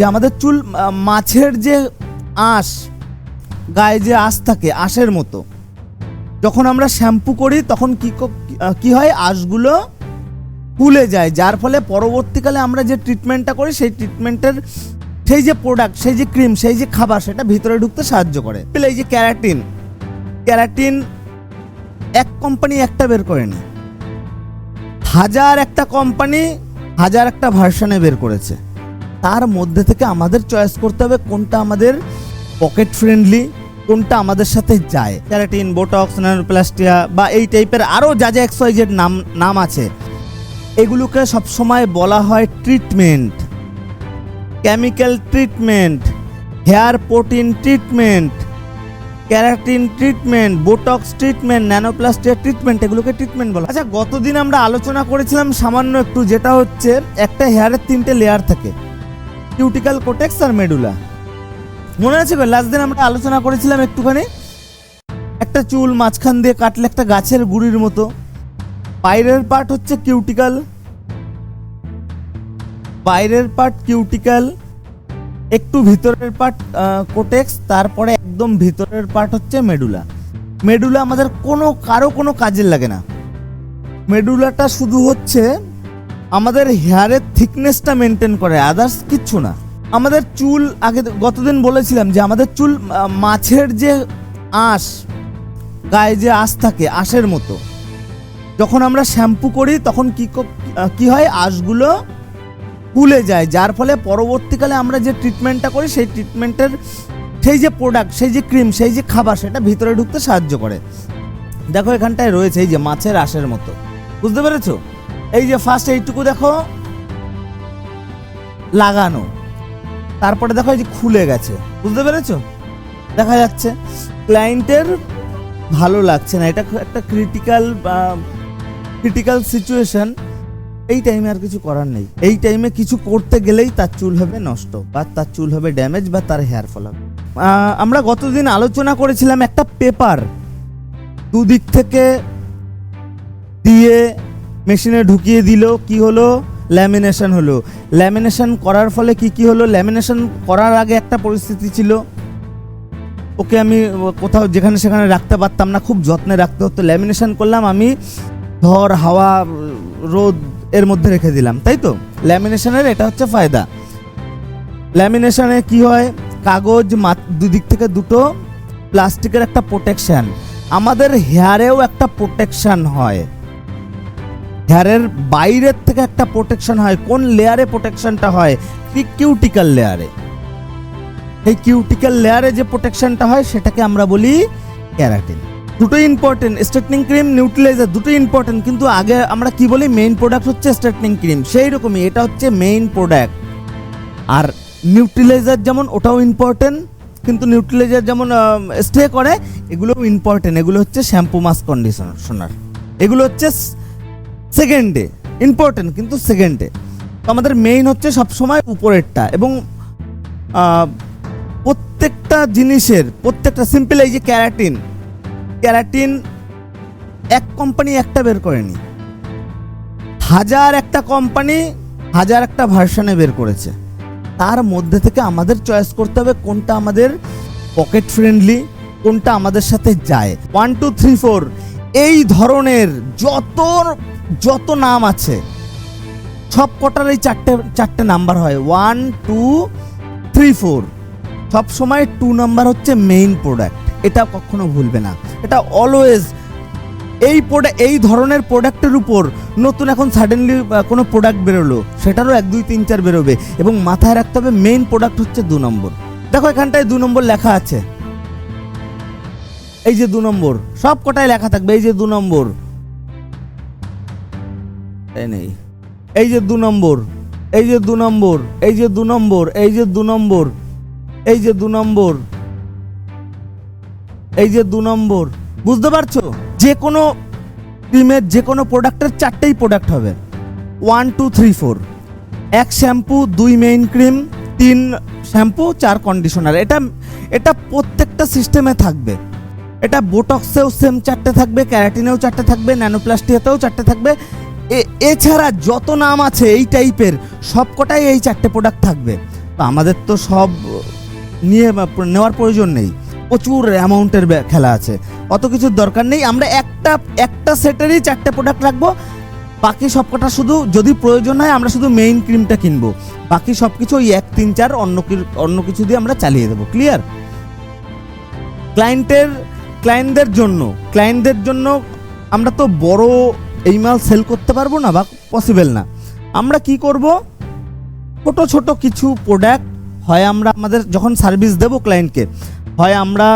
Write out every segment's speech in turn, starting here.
যে আমাদের চুল মাছের যে আঁশ, গায়ে যে আঁশ থাকে, আঁশের মতো, যখন আমরা শ্যাম্পু করি, তখন কি ক- হয়? আঁশগুলো ফুলে যায়। যার ফলে পরবর্তীকালে আমরা যে ট্রিটমেন্টটা করি, সেই ট্রিটমেন্টের সেই যে প্রোডাক্ট সেই যে ক্রিম সেই যে খাবার, সেটা ভিতরে ঢুকতে সাহায্য করে। এই যে ক্যারাটিন ক্যারাটিন এক কোম্পানি একটা বের করেনি হাজার একটা কোম্পানি হাজার একটা ভার্সনে বের করেছে। তার মধ্যে থেকে আমাদের চয়েস করতে হবে কোনটা আমাদের পকেট ফ্রেন্ডলি কোনটা আমাদের সাথে যায়। ক্যারাটিন বোটক্স ন্যানোপ্লাস্টিয়া বা এই টাইপের আরও যা যা এক্সওয়াইজেড নাম নাম আছে, এগুলোকে সবসময় বলা হয় treatment chemical treatment hair protein treatment keratin treatment Botox treatment nanoplastia treatment এগুলোকে ট্রিটমেন্ট বলা আচ্ছা গতদিন আমরা আলোচনা করেছিলাম সামান্য একটু, যেটা হচ্ছে একটা হেয়ারের তিনটে লেয়ার থাকে। কিউটিক্যাল কোটেক্স আর মেডুলা। মনে আছে লাস্ট দিন আমরা আলোচনা করেছিলাম একটুখানি? একটা চুল মাঝখান দিয়ে কাটলে একটা গাছের গুড়ির মতো। বাইরের পার্ট হচ্ছে কিউটিক্যাল বাইরের পার্ট কিউটিক্যাল একটু ভিতরের পার্ট কোটেক্স তারপরে একদম ভিতরের পার্ট হচ্ছে মেডুলা মেডুলা আমাদের কোনো, কারও কোনো কাজের লাগে না। মেডুলাটা শুধু হচ্ছে আমাদের হেয়ারের থিকনেসটা মেনটেন করে আদার্স কিচ্ছু না। আমাদের চুল, আগে গতদিন বলেছিলাম যে আমাদের চুল মাছের যে আঁশ, গায়ে যে আঁশ থাকে, আঁশের মতো। যখন আমরা শ্যাম্পু করি, তখন কি ক- হয়? আঁশগুলো ফুলে যায়। যার ফলে পরবর্তীকালে আমরা যে ট্রিটমেন্টটা করি, সেই ট্রিটমেন্টের সেই যে প্রোডাক্ট সেই যে ক্রিম সেই যে খাবার, সেটা ভিতরে ঢুকতে সাহায্য করে। দেখো এখানটায় রয়েছে, এই যে মাছের আঁশের মতো। বুঝতে পেরেছ? এই যে ফার্স্ট এইটুকু দেখো, লাগানো। তারপরে দেখো এই যে খুলে গেছে। বুঝতে পেরেছ? দেখা যাচ্ছে ক্লায়েন্টের ভালো লাগছে না। এটা একটা ক্রিটিক্যাল ক্রিটিক্যাল সিচুয়েশন এই টাইমে আর কিছু করার নেই। এই টাইমে কিছু করতে গেলেই তার চুল হবে নষ্ট, বা তার চুল হবে ড্যামেজ বা তার হেয়ার ফল হবে। আমরা গতদিন আলোচনা করেছিলাম একটা পেপার দুদিক থেকে দিয়ে মেশিনে ঢুকিয়ে দিল, কি হলো? ল্যামিনেশন হলো। ল্যামিনেশন করার ফলে কি কি হলো? ল্যামিনেশন করার আগে একটা পরিস্থিতি ছিল। ওকে আমি কোথাও যেখানে সেখানে রাখতে পারতাম না, খুব যত্নে রাখতে হতো। ল্যামিনেশন করলাম আমি ঝড় হাওয়া, রোদ এর মধ্যে রেখে দিলাম, তাই তো? ল্যামিনেশনের এটা হচ্ছে ফায়দা। ল্যামিনেশনে কি হয়? কাগজ দুদিক থেকে দুটো প্লাস্টিকের একটা প্রোটেকশান আমাদের হেয়ারেও একটা প্রোটেকশান হয়। হেয়ারের বাইরের থেকে একটা প্রোটেকশন হয়। কোন লেয়ারে প্রোটেকশনটা হয়? কি কিউটিক্যাল লেয়ারে এই কিউটিক্যাল লেয়ারে যে প্রোটেকশনটা হয়, সেটাকে আমরা বলি ক্যারাটিন দুটোই ইম্পর্টেন্ট স্ট্রেটনিং ক্রিম নিউট্রিলাইজার দুটোই ইম্পর্টেন্ট কিন্তু আগে আমরা কি বলি? মেইন প্রোডাক্ট হচ্ছে স্ট্রেটনিং ক্রিম সেই রকমই এটা হচ্ছে মেইন প্রোডাক্ট আর নিউট্রিলাইজার যেমন, ওটাও ইম্পর্টেন্ট কিন্তু নিউট্রিলাইজার যেমন স্টে করে, এগুলোও ইম্পর্টেন্ট এগুলো হচ্ছে শ্যাম্পু মাস কন্ডিশনার এগুলো হচ্ছে সেকেন্ডে ইম্পর্টেন্ট কিন্তু সেকেন্ডে তো আমাদের মেইন হচ্ছে সবসময় উপরেরটা এবং প্রত্যেকটা জিনিসের, প্রত্যেকটা সিম্পল এই যে ক্যারাটিন ক্যারাটিন এক কোম্পানি একটা বের করেনি। হাজার একটা কোম্পানি হাজার একটা ভার্সনে বের করেছে। তার মধ্যে থেকে আমাদের চয়েস করতে হবে কোনটা আমাদের পকেট ফ্রেন্ডলি কোনটা আমাদের সাথে যায়। ওয়ান টু থ্রি ফোর এই ধরনের যত যত নাম আছে, সব কটার এই চারটে চারটে নাম্বার হয়। ওয়ান টু থ্রি ফোর সব সময় টু নাম্বার হচ্ছে মেইন প্রোডাক্ট এটা কখনো ভুলবে না। এটা অলওয়েজ এই প্রোডাক্ট এই ধরনের প্রোডাক্টের উপর নতুন এখন সাডেনলি কোনো প্রোডাক্ট বেরোলো, সেটারও এক, দুই, তিন, চার বেরোবে এবং মাথায় রাখতে হবে মেইন প্রোডাক্ট হচ্ছে দু নম্বর। দেখো এখানটায় দু নম্বর লেখা আছে। এই যে দু নম্বর, সব কটায় লেখা থাকবে। এই যে দু নম্বর এই নেই। এই যে দু নম্বর, এই যে দু নম্বর, এই যে দু নম্বর, এই যে দু নম্বর, এই যে দু নম্বর, এই যে দু নম্বর। বুঝতে পারছ? যে কোনো ক্রিমের যে কোনো প্রোডাক্টের চারটেই প্রোডাক্ট হবে। ওয়ান টু থ্রি ফোর এক শ্যাম্পু দুই মেইন ক্রিম তিন শ্যাম্পু চার কন্ডিশনার এটা এটা প্রত্যেকটা সিস্টেমে থাকবে। এটা বোটক্সেও সেম চারটে থাকবে ক্যারাটিনেও চারটে থাকবে ন্যানোপ্লাস্টিয়াতেও চারটে থাকবে। এছাড়া যত নাম আছে এই টাইপের সবকটাই এই চারটে প্রোডাক্ট থাকবে। আমাদের তো সব নিয়ে নেওয়ার প্রয়োজন নেই। প্রচুর অ্যামাউন্টের খেলা আছে। অত কিছুর দরকার নেই। আমরা একটা একটা সেটেরই চারটে প্রোডাক্ট রাখব। বাকি সব কটা শুধু, যদি প্রয়োজন হয়, আমরা শুধু মেইন ক্রিমটা কিনবো। বাকি সব কিছু ওই এক, তিন, চার, অন্য অন্য কিছু দিয়ে আমরা চালিয়ে দেবো। ক্লিয়ার ক্লায়েন্টের ক্লায়েন্টদের জন্য ক্লায়েন্টদের জন্য আমরা তো বড় এই মাল সেল করতে পারব না বা পসিবল না। আমরা কি করব? ছোট ছোট কিছু প্রোডাক্ট হয় আমরা আমাদের যখন সার্ভিস দেবো ক্লায়েন্টকে হয় আমরা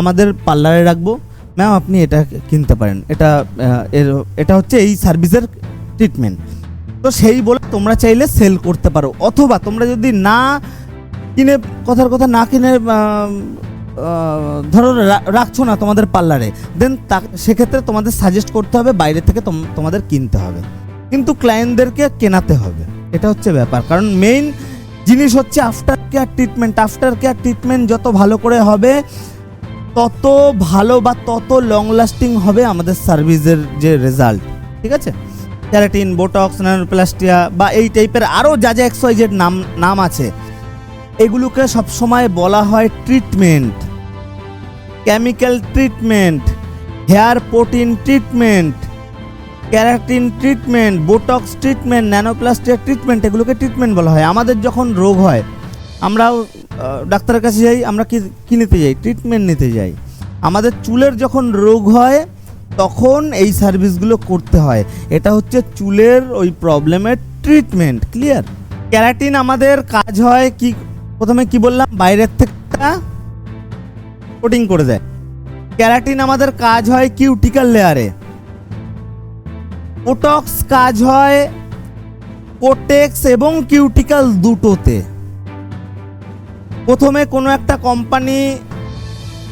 আমাদের পার্লারে রাখব। ম্যাম আপনি এটা কিনতে পারেন। এটা এর, এটা হচ্ছে এই সার্ভিসের ট্রিটমেন্ট তো সেই বলে তোমরা চাইলে সেল করতে পারো। অথবা তোমরা যদি না কিনে, কথার কথা না কিনে ধরো রাখছো না তোমাদের পার্লারে দেন তা, সেক্ষেত্রে তোমাদের সাজেস্ট করতে হবে, বাইরে থেকে তোম- তোমাদের কিনতে হবে। কিন্তু ক্লায়েন্টদেরকে কেনাতে হবে, এটা হচ্ছে ব্যাপার। কারণ মেইন জিনিস হচ্ছে after care treatment after care treatment যত ভালো করে হবে, তত ভালো বা তত লং লাস্টিং হবে আমাদের সার্ভিসের যে রেজাল্ট ঠিক আছে? ক্যারাটিন বোটক্স ন্যানোপ্লাস্টিয়া বা এই টাইপের আরও যা যা এক্সওয়াইজেড নাম নাম আছে এগুলোকে সবসময় বলা হয় treatment. Chemical treatment, hair protein treatment, keratin treatment, Botox treatment nanoplastic treatment, এগুলোকে ট্রিটমেন্ট বলা হয়। আমাদের যখন রোগ হয়, আমরাও ডাক্তারের কাছে যাই, আমরা কি কি নিতে যাই? ট্রিটমেন্ট নিতে যাই। আমাদের চুলের যখন রোগ হয়, তখন এই সার্ভিসগুলো করতে হয়। এটা হচ্ছে চুলের ওই প্রবলেমের ট্রিটমেন্ট, ক্লিয়ার? ক্যারাটিন আমাদের কাজ হয় কি প্রথমে কি বললাম? বাইরের থেকে কোটিং করে দেয়। ক্যারাটিন আমাদের কাজ হয় কিউটিক্যাল লেয়ারে। ওটক্স কাজ হয় কোটেক্স এবং কিউটিক্যাল দুটোতে। প্রথমে কোনো একটা কোম্পানি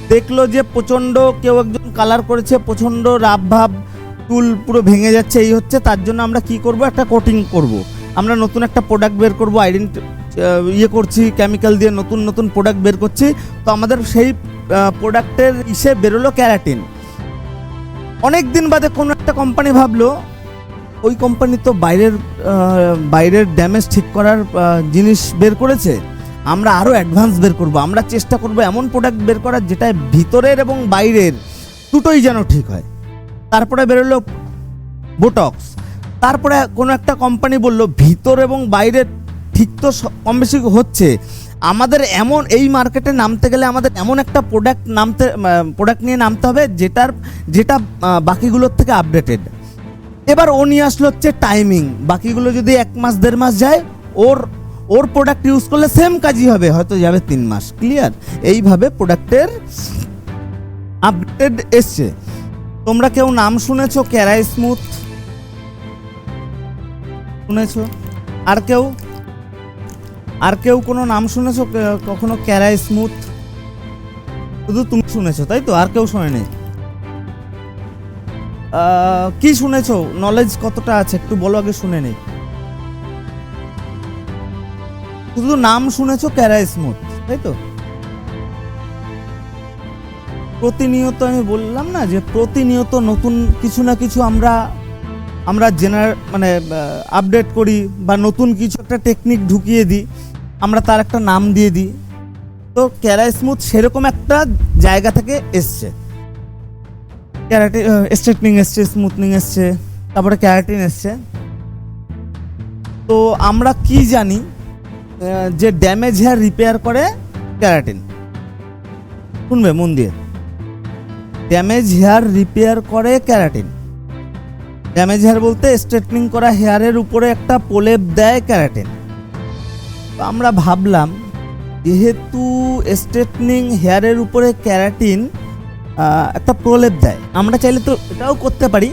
দেখল যে প্রচণ্ড কেউ একজন কালার করেছে, প্রচণ্ড রাব ভাব, চুল পুরো ভেঙে যাচ্ছে, এই হচ্ছে, তার জন্য আমরা কি করব? একটা কোটিং করব। আমরা নতুন একটা প্রোডাক্ট বের করব আইডেন্টি ইয়ে করছি কেমিক্যাল দিয়ে নতুন নতুন প্রোডাক্ট বের করছি। তো আমাদের সেই প্রোডাক্টের ইসে বেরোলো ক্যারাটিন। অনেক দিন বাদে কোনো একটা কোম্পানি ভাবলো, ওই কোম্পানি তো বাইরের বাইরের ড্যামেজ ঠিক করার জিনিস বের করেছে। আমরা আরও অ্যাডভান্স বের করব। আমরা চেষ্টা করব এমন প্রোডাক্ট বের করার যেটা ভিতরের এবং বাইরের দুটোই যেন ঠিক হয়। তারপরে বেরোলো বোটক্স তারপরে কোনো একটা কোম্পানি বলল, ভিতর এবং বাইরের ঠিক তো কম বেশি হচ্ছে। আমাদের এমন এই মার্কেটে নামতে গেলে আমাদের এমন একটা প্রোডাক্ট নামতে প্রোডাক্ট নিয়ে নামতে হবে যেটার, যেটা বাকিগুলোর থেকে আপডেটেড এবার ও নিয়ে আসলো হচ্ছে টাইমিং বাকিগুলো যদি এক মাস, দেড় মাস যায়, ওর ওর প্রোডাক্ট ইউজ করলে সেম কাজই হবে, হয়তো যাবে তিন মাস। ক্লিয়ার এইভাবে প্রোডাক্টের আপডেট এসছে। তোমরা কেউ নাম শুনেছো? ক্যারাই স্মুথ শুনেছো? আর কেউ? আর কেউ কোনো নাম শুনেছো? কখনো ক্যারাই স্মুথ? শুধু তুমি শুনেছো, তাই তো? আর কেউ শোনেনি। কি শুনেছো? নলেজ কতটা আছে? একটু বলো, আগে শুনে নেই। শুধু নাম শুনেছো ক্যারা স্মুথ, তাই তো? প্রতিনিয়ত আমি বললাম না যে প্রতিনিয়ত নতুন কিছু না কিছু আমরা আমরা জেনার মানে আপডেট করি বা নতুন কিছু একটা টেকনিক ঢুকিয়ে দিই। আমরা তার একটা নাম দিয়ে দিই। তো ক্যারা স্মুথ সেরকম একটা জায়গা থেকে এসছে। ক্যারাটিন স্ট্রেটনিং এসছে, স্মুথনিং এসছে, তারপরে ক্যারাটিন এসছে। তো আমরা কি জানি যে ড্যামেজ হেয়ার রিপেয়ার করে ক্যারাটিন। শুনবে মন দিয়ে। ড্যামেজ হেয়ার রিপেয়ার করে ক্যারাটিন। ড্যামেজ হেয়ার বলতে স্ট্রেটনিং করা হেয়ারের উপরে একটা প্রলেপ দেয় ক্যারাটিন। তো আমরা ভাবলাম, যেহেতু স্ট্রেটনিং হেয়ারের উপরে ক্যারাটিন একটা প্রলেপ দেয়, আমরা চাইলে তো এটাও করতে পারি।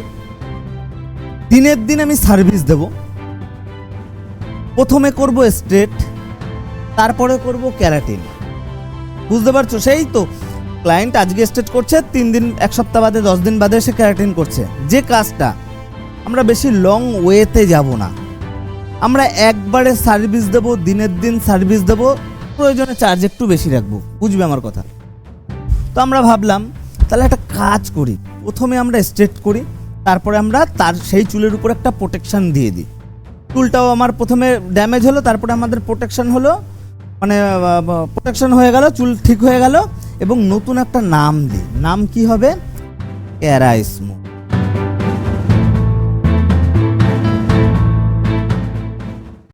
দিনের দিন আমি সার্ভিস দেব। প্রথমে করব স্ট্রেট তারপরে করব ক্যারাটিন বুঝতে পারছ? সেই তো ক্লায়েন্ট আজকে স্ট্রেট করছে, তিন দিন, এক সপ্তাহ বাদে, দশ দিন বাদে সে ক্যারাটিন করছে। যে কাজটা, আমরা বেশি লং ওয়েতে যাব না। আমরা একবারে সার্ভিস দেব, দিনের দিন সার্ভিস দেব, প্রয়োজনে চার্জ একটু বেশি রাখব, বুঝবে আমার কথা? তো আমরা ভাবলাম, তাহলে একটা কাজ করি। প্রথমে আমরা স্ট্রেট করি, তারপরে আমরা তার সেই চুলের উপর একটা প্রোটেকশন দিয়ে দিই। চুলটাও আমার প্রথমে ড্যামেজ হলো, তারপরে আমাদের প্রোটেকশান হলো মানে প্রোটেকশান হয়ে গেল, চুল ঠিক হয়ে গেল, এবং নতুন একটা নাম দিই। নাম কি হবে? ক্যারা স্মুথ